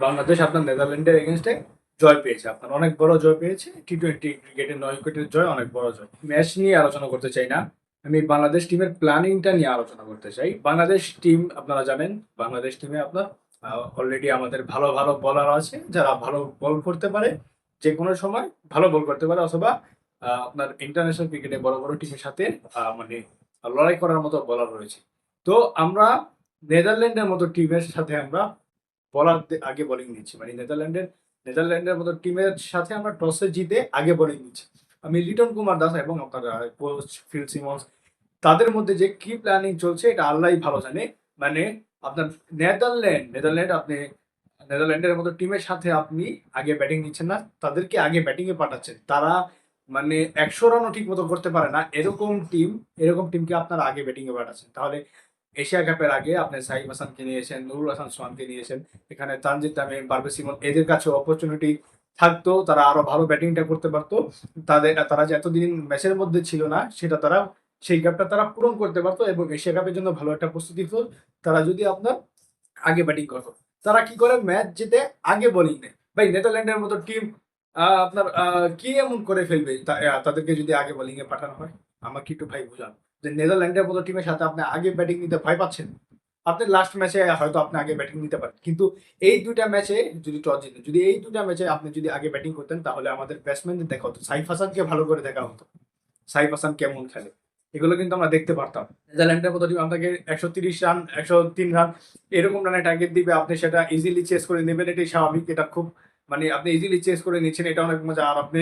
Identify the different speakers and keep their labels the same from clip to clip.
Speaker 1: বাংলাদেশ আপনার নেদারল্যান্ডের এগেনস্টে জয় পেয়েছে। আপনার অনেক বড় জয় পেয়েছে। টি টোয়েন্টি ক্রিকেটের নয় উইকেটের জয়, অনেক বড় জয়। ম্যাচ নিয়ে আলোচনা করতে চাই না। আমি বাংলাদেশ টিমের প্ল্যানিংটা নিয়ে আলোচনা করতে চাই। বাংলাদেশ টিম আপনারা জানেন, বাংলাদেশ টিমে আপনার অলরেডি আমাদের ভালো ভালো বলার আছে, যারা ভালো বল করতে পারে। যে কোনো সময় ভালো বল করতে পারে অথবা আপনার ইন্টারন্যাশনাল ক্রিকেটে বড় বড় টিমের সাথে মানে লড়াই করার মতো বলার রয়েছে। তো আমরা নেদারল্যান্ডের মতো টিমের সাথে আমরা বলার আগে বোলিং দিচ্ছি মানে নেদারল্যান্ডের নেদারল্যান্ডের মতো টিমের সাথে আমরা টসে জিতে আগে বোলিং দিচ্ছি আমি লিটন কুমার দাস এবং আপনার কোচ ফিল সিমন্স, তাদের মধ্যে যে কি প্ল্যানিং চলছে এটা আল্লাহ ভালো জানে। মানে আপনার নেদারল্যান্ড নেদারল্যান্ড আপনি, নেদারল্যান্ডের মতো টিমের সাথে আপনি আগে ব্যাটিং নিচ্ছেন না, তাদেরকে আগে ব্যাটিং এ পাঠাচ্ছেন। তারা মানে একশো রানও ঠিক মতো করতে পারে না। এরকম টিম এরকম টিমকে আপনারা আগে ব্যাটিং এ পাঠাচ্ছেন। তাহলে এশিয়া কাপের আগে আপনি সাইফ হাসানকে নিয়েছেন, নুরুল হাসান সোহানকে নিয়েছেন। এখানে তানজিদ তামিম পারভেজ সিমন এদের কাছে অপরচুনিটি থাকতো, তারা আরও ভালো ব্যাটিংটা করতে পারতো। তাদের, তারা যে এতদিন ম্যাচের মধ্যে ছিল না, সেটা তারা, সেই গ্যাপটা তারা পূরণ করতে পারতো এবং এশিয়া কাপের জন্য ভালো একটা প্রস্তুতি হতো তারা যদি আপনার আগে ব্যাটিং করতো। তারা কি করে? ম্যাচ জিতে আগে বোলিং নেয়। ভাই, নেদারল্যান্ডের মতো টিম আপনার কি এমন করে ফেলবে? তাদেরকে যদি আগে বোলিং এ পাঠানো হয়, আমাকে একটু ভাই বুঝান। যে নেদারল্যান্ডের মতো টিমের সাথে আপনি আগে ব্যাটিং নিতে ভয় পাচ্ছেন, আপনি লাস্ট ম্যাচে হয়তো আপনি আগে ব্যাটিং নিতে পারেন। কিন্তু এই দুইটা ম্যাচে যদি টস জিতেন যদি এই দুইটা ম্যাচে আপনি যদি আগে ব্যাটিং করতেন, তাহলে আমাদের ব্যাটসম্যানদের দেখা হতো, সাইফ হাসানকে ভালো করে দেখা হতো। সাইফ হাসান কেমন খেলে? এগুলো কিন্তু আমরা দেখতে পারতাম। নেদারল্যান্ডের মতো টিম আপনাকে একশো তিরিশ রান একশো তিন রান এরকম রানে টার্গেট দিবে, আপনি সেটা ইজিলি চেস করে নেবেন, এটাই স্বাভাবিক, এটা খুব মানে আপনি ইজিলি চেস করে নিচ্ছেন, এটা অনেক মজা। আর আপনি,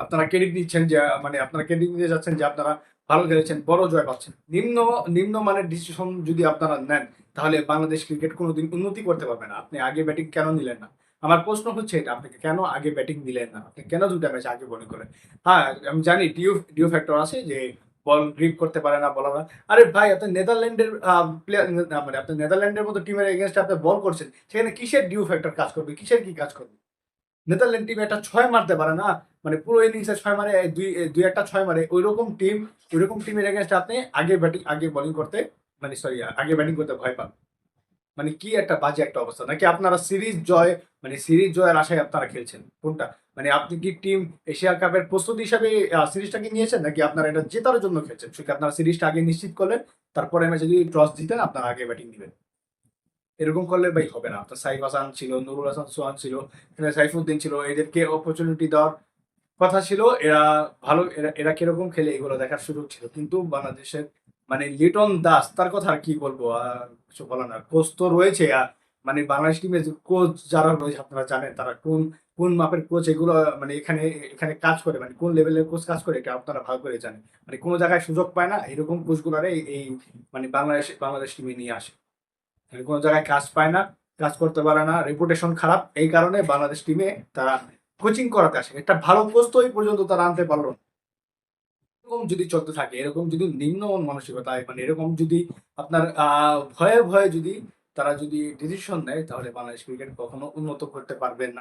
Speaker 1: আপনারা ক্রেডিট নিচ্ছেন যে মানে আপনারা ক্রেডিট নিতে যাচ্ছেন যে আপনারা ভালো খেলেছেন, বড় জয় পাচ্ছেন। নিম্ন নিম্ন মানের ডিসিশন যদি আপনারা নেন, তাহলে বাংলাদেশ ক্রিকেট কোনোদিন উন্নতি করতে পারবে না। আপনি আগে ব্যাটিং কেন নিলেন না? আমার প্রশ্ন হচ্ছে এটা, আপনাকে কেন আগে ব্যাটিং দিলেন না? আপনি কেন দুটা ম্যাচ আগে বোলিং করেন? হ্যাঁ আমি জানি ডিউ ডিউ ফ্যাক্টর আছে যে বল গ্রিপ করতে পারে না বলার আরে ভাই, আপনি নেদারল্যান্ডের প্লেয়ার মানে আপনি নেদারল্যান্ডের মতো টিমের এগেনস্টে আপনি বল করছেন, সেখানে কিসের ডিউ ফ্যাক্টর কাজ করবে? কিসের কি কাজ করবে? নেদারল্যান্ড টিম একটা ছয় মারতে পারে না? মানে পুরো ইনিংসে ছয় মারে, দুই দুই একটা ছয় মারে ওই রকম টিম ওই রকম টিমের এগেনস্টে আপনি আগে ব্যাটিং আগে বোলিং করতে মানে সরি আগে ব্যাটিং করতে ভয় পান। মানে কি একটা বাজে একটা অবস্থা। নাকি আপনারা সিরিজ জয় মানে সিরিজ জয়ের আশায় আপনারা খেলছেন? কোনটা? মানে আপনি কি টিম এশিয়া কাপের প্রস্তুতি হিসাবে সিরিজটাকে নিয়েছেন? নাকি আপনারা এটা জেতার জন্য খেলছেন? সেটা আপনারা সিরিজটা আগে নিশ্চিত করলেন? তারপরে ম্যাচে যদি টস জিতেন, আপনারা আগে ব্যাটিং দিবেন। এরকম করলে ভাই হবে না। আপনার সাইফ হাসান ছিল, নুরুল হাসান, সোহান ছিল সাইফুদ্দিন ছিল, এদেরকে অপরচুনিটি দেওয়ার কথা ছিল, এরা ভালো, এরা এরা কীরকম খেলে এগুলো দেখার সুযোগ ছিল। কিন্তু বাংলাদেশের মানে লিটন দাস, তার কথা আর কি বলব, আর কিছু বলার না। কোচ তো রয়েছে, আর মানে বাংলাদেশ টিমের কোচ যারা রয়েছে, আপনারা জানেন তারা কোন কোন মাপের কোচ এগুলো মানে এখানে এখানে কাজ করে মানে কোন লেভেলের কোচ কাজ করে, এটা আপনারা ভালো করে জানেন। মানে কোনো জায়গায় সুযোগ পায় না, এরকম কোচগুলারে এই- মানে বাংলাদেশ বাংলাদেশ টিমে নিয়ে আসে। কোনো জায়গায় কাজ পায় না, কাজ করতে পারে না রেপুটেশন খারাপ, এই কারণে বাংলাদেশ টিমে তারা কোচিং করাতে আসে একটা ভালো পোস্ত ওই পর্যন্ত তারা আনতে পারল না। এরকম যদি চলতে থাকে, এরকম যদি নিম্ন মানসিকতা মানে এরকম যদি আপনার ভয়ে ভয়ে যদি তারা যদি ডিসিশন নেয়, তাহলে বাংলাদেশ ক্রিকেট কখনো উন্নত করতে পারবে না